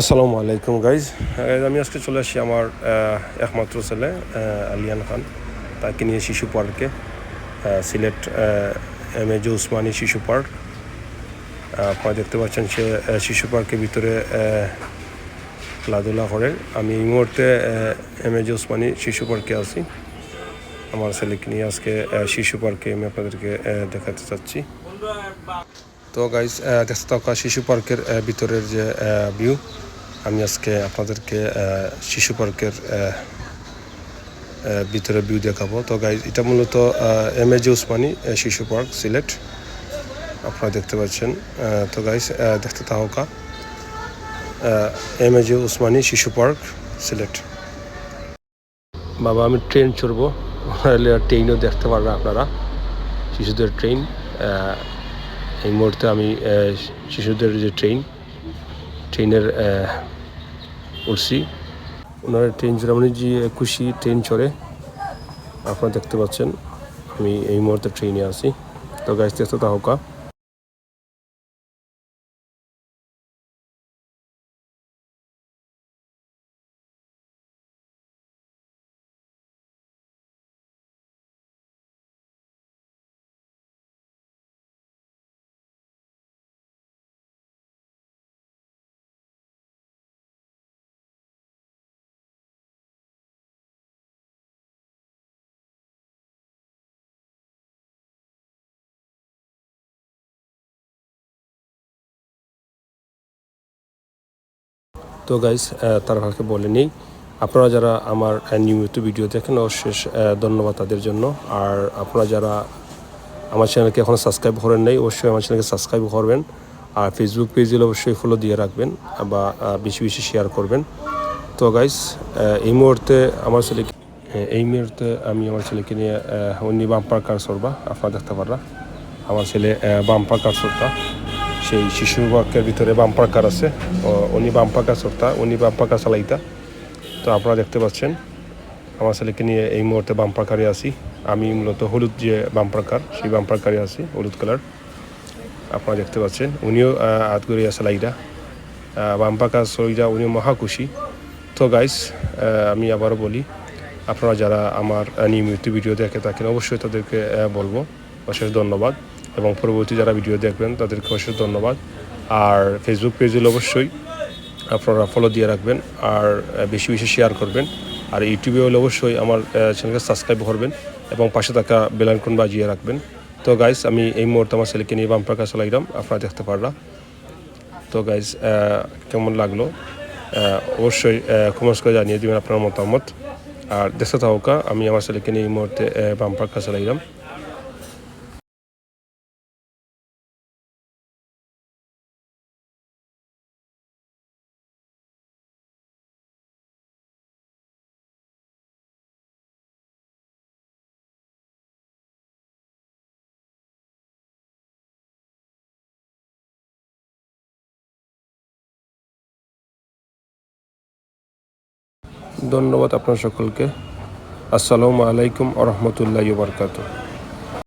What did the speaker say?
আসসালামু আলাইকুম গাইজ আমি আজকে চলে আসি আমার একমাত্র ছেলে আলিয়ান খান। তাকে নিয়ে শিশু পার্কে সিলেট এম এ উসমানী শিশু পার্ক। আপনারা দেখতে পাচ্ছেন সে শিশু পার্কের ভিতরে খেলাধুলা করে আমি এই মুহূর্তে এম এ উসমানী শিশু পার্কে আছি। আমার ছেলেকে নিয়ে আজকে শিশু পার্কে আমি আপনাদেরকে দেখাতে চাচ্ছি। তো গাইজ দেখতে থাকা শিশু পার্কের ভিতরের যে ভিউ আমি আজকে আপনাদেরকে শিশু পার্কের ভিতরে ভিউ দেখাবো। তো গাইজ এটা মূলত এম এ উসমানী আহ, শিশু পার্ক সিলেট। আপনারা দেখতে পাচ্ছেন তো গাইজ দেখতে থাকা এম এ জি উসমানী শিশু পার্ক সিলেট। বাবা আমি ট্রেন চড়বো। ট্রেনও দেখতে পারবেন আপনারা। শিশুদের ট্রেন এই মুহূর্তে আমি শিশুদের যে ট্রেন ট্রেনের উঠছি ওনারা ট্রেন চড়ে উনি যে খুশি ট্রেন চড়ে, আপনারা দেখতে পাচ্ছেন, আমি এই মুহূর্তে ট্রেনে আছি। তো গাছ দেখতে তাহকা তো গাইস তার কালকে বলে নেই। আপনারা যারা আমার নিয়মিত ভিডিও দেখেন অশেষ ধন্যবাদ তাদের জন্য। আর আপনারা যারা আমার চ্যানেলকে এখনও সাবস্ক্রাইব করেন নাই অবশ্যই আমার চ্যানেলকে সাবস্ক্রাইব করবেন। আর ফেসবুক পেজে অবশ্যই ফলো দিয়ে রাখবেন বা বেশি বেশি শেয়ার করবেন। তো গাইস এই মুহূর্তে আমার ছেলেকে হ্যাঁ, এই মুহূর্তে আমি আমার ছেলেকে নিয়ে উনি বাম্পার কার সরবা আপনারা দেখতে পাররা আমার ছেলে বাম্পার কার সরতা সেই শিশু পার্কের ভিতরে বাম্পার কার আছে উনি বাম্পার সরতা উনি বাম্পার কার চালাইতা। তো আপনারা দেখতে পাচ্ছেন, আমার ছেলেকে নিয়ে এই মুহূর্তে বাম্পার কারে আছি। আমি মূলত হলুদ যে বাম্পার কার সেই বাম্পার কারে আছি, হলুদ কালার। আপনারা দেখতে পাচ্ছেন, উনিও করে আছে লাইরা বাম্পার কার সইরা উনিও মহা খুশি। তো গাইস আমি আবারও বলি, আপনারা যারা আমার নিয়মিত ভিডিও দেখে থাকেন, অবশ্যই তাদেরকে বলব। অশেষ ধন্যবাদ। এবং পরবর্তী যারা ভিডিও দেখবেন, তাদেরকে অশেষ ধন্যবাদ। আর ফেসবুক পেজে অবশ্যই আপনারা ফলো দিয়ে রাখবেন আর বেশি বেশি শেয়ার করবেন। আর ইউটিউবে হলে অবশ্যই আমার চ্যানেলকে সাবস্ক্রাইব করবেন এবং পাশে থাকা বেলাইকন বাজিয়ে রাখবেন। তো গাইস আমি এই মুহূর্তে আমার ছেলেকে নিয়ে বাম্পার কাছে চালাইলাম আপনারা দেখতে পারলা তো গাইজ কেমন লাগল? অবশ্যই কমেন্টস করে জানিয়ে দেবেন আপনার মতামত। আর দেখতে থাকা আমি আমার ছেলেকে নিয়ে এই মুহূর্তে বাম্পার কাছে লাগলাম ধন্যবাদ আপনার সকলকে। আসসালামু আলাইকুম আ রহমতুল্লাহ বারকাতু